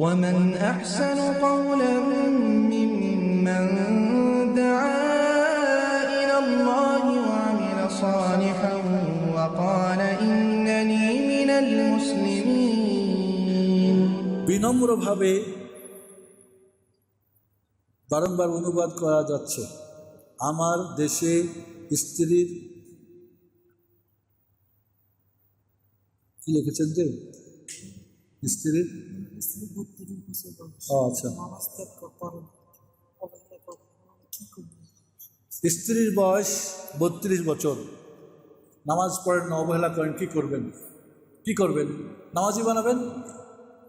ومن أحسن قولا ممن دعا إلى الله وعمل صالحا وقال إنني من المسلمين বিনম্রভাবে বারংবার অনুবাদ করা যাচ্ছে আমার দেশে স্ত্রীর কি লিখেছেন যে স্ত্রীর আচ্ছা করব স্ত্রীর বয়স বত্রিশ বছর। নামাজ পড়েন না অবহেলা করেন কি করবেন? কি করবেন? নামাজি বানাবেন?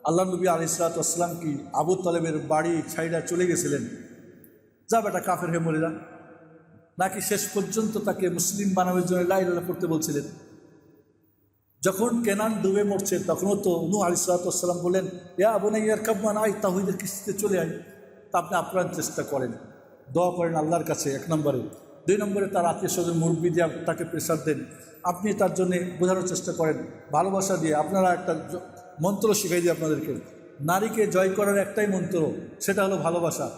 আল্লাহ নবী আলি সালাতাম কি আবু তালেবের বাড়ি ছাইডা চলে গেছিলেন? যা বেটা কাফের হয়ে মরে যান নাকি শেষ পর্যন্ত তাকে মুসলিম বানানোর জন্য লাইলা করতে বলছিলেন? যখন কেনান ডুবে মরছে, তখনও তো নু আলি সালাতাম বললেন ইয়া আবনাইয়ার কাব্বান আই তাহিদের কিস্তিতে চলে আয়। তা আপনি আপ্রাণ চেষ্টা করেন। দোয়া করেন আল্লাহর কাছে, এক নম্বরে। দুই নম্বরে, তার আত্মীয় স্বজন মুরব্বী দিয়ে তাকে প্রেশার দেন। আপনি তার জন্যে বোঝানোর চেষ্টা করেন, ভালোবাসা দিয়ে। আপনারা একটা মন্ত্র শিখাই দিই আপনাদেরকে। নারীকে জয় করার একটাই মন্ত্র, সেটা হলো ভালোবাসা।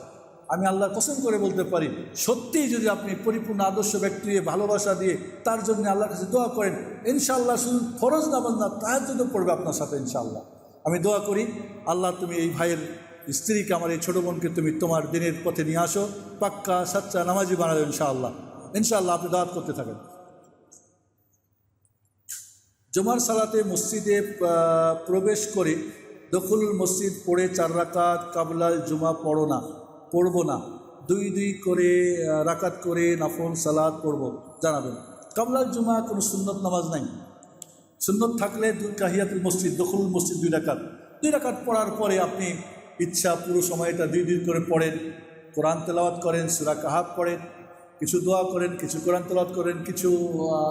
আমি আল্লাহর কসম করে বলতে পারি, সত্যিই যদি আপনি পরিপূর্ণ আদর্শ ব্যক্তি ভালোবাসা দিয়ে তার জন্য আল্লাহর কাছে দোয়া করেন, ইনশাআল্লাহ শুধু ফরজ নামাজ না তার জন্য পড়বে আপনার সাথে ইনশাআল্লাহ। আমি দোয়া করি, আল্লাহ তুমি এই ভাইয়ের স্ত্রীকে, আমার এই ছোটো বোনকে তুমি তোমার দিনের পথে নিয়ে আসো, পাক্কা, সাচ্চা নামাজি বানাবে ইনশাআল্লাহ। ইনশাআল্লাহ আপনি দাওয়াত করতে থাকেন। জমার সালাতে মসজিদে প্রবেশ করে দখলুল মসজিদ পড়ে চার রাকাত কাবলাল জুমা পড়ো না। পড়ব না। দুই দুই করে রাকাত করে নাফল সালাদ পড়ব। জানাবেন। কাবলাল জুমা কোনো সুন্নত নামাজ নাই। সুন্নত থাকলে দুই কাহিয়াতুল মসজিদ, দখলুল মসজিদ দুই রাকাত। দুই রাকাত পড়ার পরে আপনি ইচ্ছা পুরো সময়টা দুই দুই করে পড়েন। কোরআন তেলাওয়াত করেন, সুরা কাহাব পড়েন কিছু দোয়া করেন, কিছু কোরআন তেলাওয়াত করেন, কিছু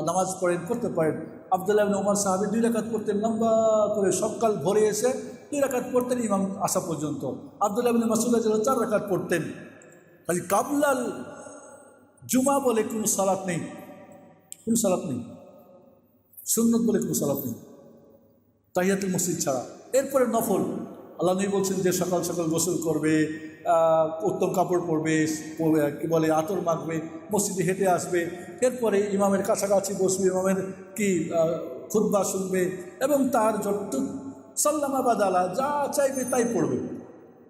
নামাজ পড়েন, করতে পারেন। আবদুল্লাহ ওমর সাহাবি দুই রাকাত পড়তেন, লম্বা করে সকাল ভরে এসে দুই রাকাত পড়তেন ইমাম আসা পর্যন্ত। আবদুল্লাহ ইবনে মাসুদ চার রাকাত পড়তেন। খালি কাবলাল জুমা বলে কোনো সালাত নেই। কোনো সালাত নেই। সুন্নত বলে কোনো সালাত নেই। তাহিয়াতুল মসজিদ ছাড়া। এরপরে নফল। আল্লাহ নবী বলছেন যে সকাল সকাল গোসল করবে উত্তম কাপড় পরবে, কি বলে আতর মাখবে মসজিদে হেঁটে আসবে। এরপরে ইমামের কাছাকাছি বসবে ইমামের কি খুদ্া শুনবে এবং তার যত সাল্লামাবাদ আলা যা চাইবে তাই পড়বে।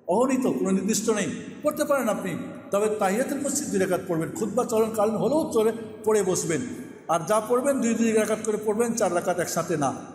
অগণিত, কোনো নির্দিষ্ট নেই। পড়তে পারেন আপনি। তবে তাহিয়াতের মসজিদ দুই রেখাত পড়বেন। খুদ্া চলন কালীন হলেও চলে, পড়ে বসবেন। আর যা পড়বেন, দুই দুই রেখাত করে পড়বেন, চার রেখাত একসাথে না।